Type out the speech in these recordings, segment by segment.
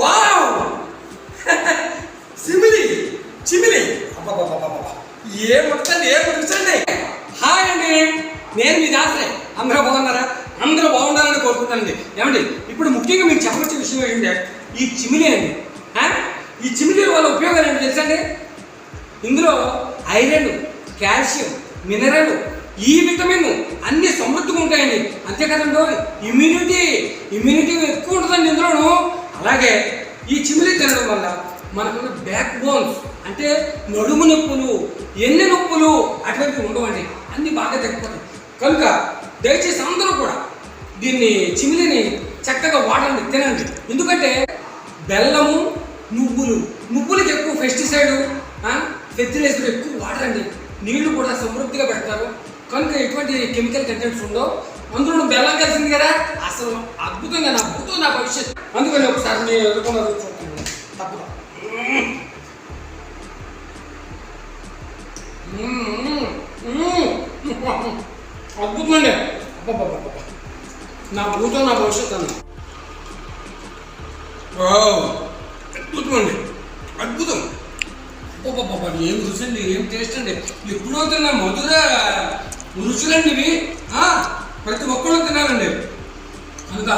Wow! Simile చిమిలి. ఏ ఏం ఉడతండి ఏం hi అండి. నేను మీ దాసరే. అందరూ బాగున్నారా? అందరూ బాగుండాలని కోరుకుంటానండి. ఏమండి ఇప్పుడు ముఖ్యంగా మీకు చెప్పవలసిన విషయం ఏంటంటే ఈ చిమిలి అండి ఈ చిమిలి వల్ల ఉపయోగాలు ఏంటి తెలుసండి ఇందులో ఐరన్ కాల్షియం మినరల్ ఈ విటమిన్ అన్ని సమృద్ధిగా ఉంటాయండి. అంతే కదండో ఇమ్యూనిటీ ఇమ్యూనిటీ అలాగే ఈ చిమిలి తినడం వల్ల మనకున్న బ్యాక్ బోన్స్ అంటే నడుము నొప్పులు ఎన్ని నొప్పులు అటువంటివి ఉండవండి. అన్ని బాగా తగ్గిపోతాయి. కనుక దయచేసి అందరూ కూడా దీన్ని చిమిలిని చక్కగా వాడండి తినండి. ఎందుకంటే బెల్లము నువ్వులు నువ్వులకి ఎక్కువ పెస్టిసైడ్ ఫెర్టిలైజర్ ఎక్కువ వాడరండి. నీళ్ళు కూడా సమృద్ధిగా పెడతారు. కనుక ఎటువంటి కెమికల్ కంటెంట్స్ ఉండవు. అందులో బెల్లం కలిసింది కదా అసలు అద్భుతంగా నా అద్భుతం నా భవిష్యత్ అందుకని ఒకసారి నేను ఎదుర్కొన్నారు చూడండి తప్పదు అద్భుతం అండి నా భూతం నా భవిష్యత్ అన్న. వావ్, అద్భుతం. అండి అద్భుతం ఏం రుచి అండి ఏం టేస్ట్ అండి. ఎప్పుడో తిన్న మధుర. రుచులండి ఇవి ప్రతి ఒక్కళ్ళు తినాలండి. కనుక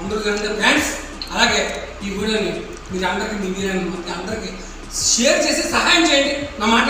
అందరూ తినండి ఫ్రెండ్స్. అలాగే ఈ వీడియోని మీరు అందరికీ మీ మీరు అందరికీ షేర్ చేసి సహాయం చేయండి. నా మాట